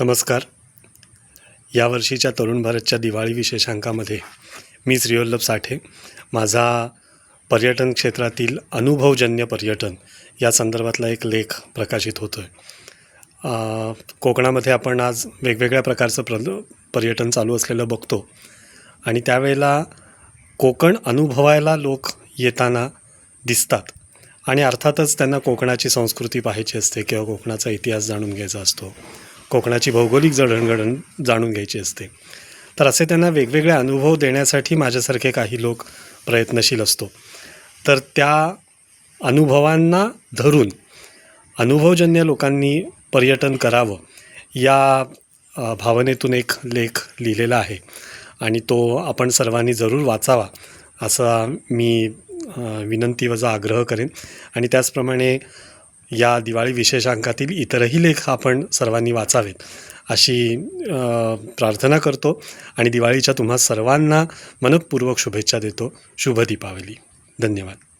नमस्कार. यावर्षीच्या तरुण भारतच्या दिवाळी विशेषांकामध्ये मी श्रीवल्लभ साठे. माझा पर्यटन क्षेत्रातील अनुभवजन्य पर्यटन या संदर्भातला एक लेख प्रकाशित होतो आहे कोकणामध्ये आपण आज वेगवेगळ्या प्रकारचं प्र पर्यटन चालू असलेलं बघतो. आणि त्यावेळेला कोकण अनुभवायला लोक येताना दिसतात. आणि अर्थातच त्यांना कोकणाची संस्कृती पाहायची असते किंवा कोकणाचा इतिहास जाणून घ्यायचा असतो. कोकणाची भौगोलिक जडणघडण जाणून घ्यायची असते. तर असे त्यांना वेगवेगळे अनुभव देण्यासाठी माझ्यासारखे काही लोक प्रयत्नशील असतो. तर त्या अनुभवांना धरून अनुभवजन्य लोकांनी पर्यटन करावं या भावनेतून एक लेख लिहिलेला आहे आणि तो आपण सर्वांनी जरूर वाचावा असा मी विनंती वजा आग्रह करेन. आणि त्याचप्रमाणे या दिवाळी विशेषांकातील इतरही लेख आपण सर्वांनी वाचावेत अशी प्रार्थना करतो आणि दिवाळीच्या तुम्हा सर्वांना मनपूर्वक शुभेच्छा देतो. शुभ दीपावली. धन्यवाद.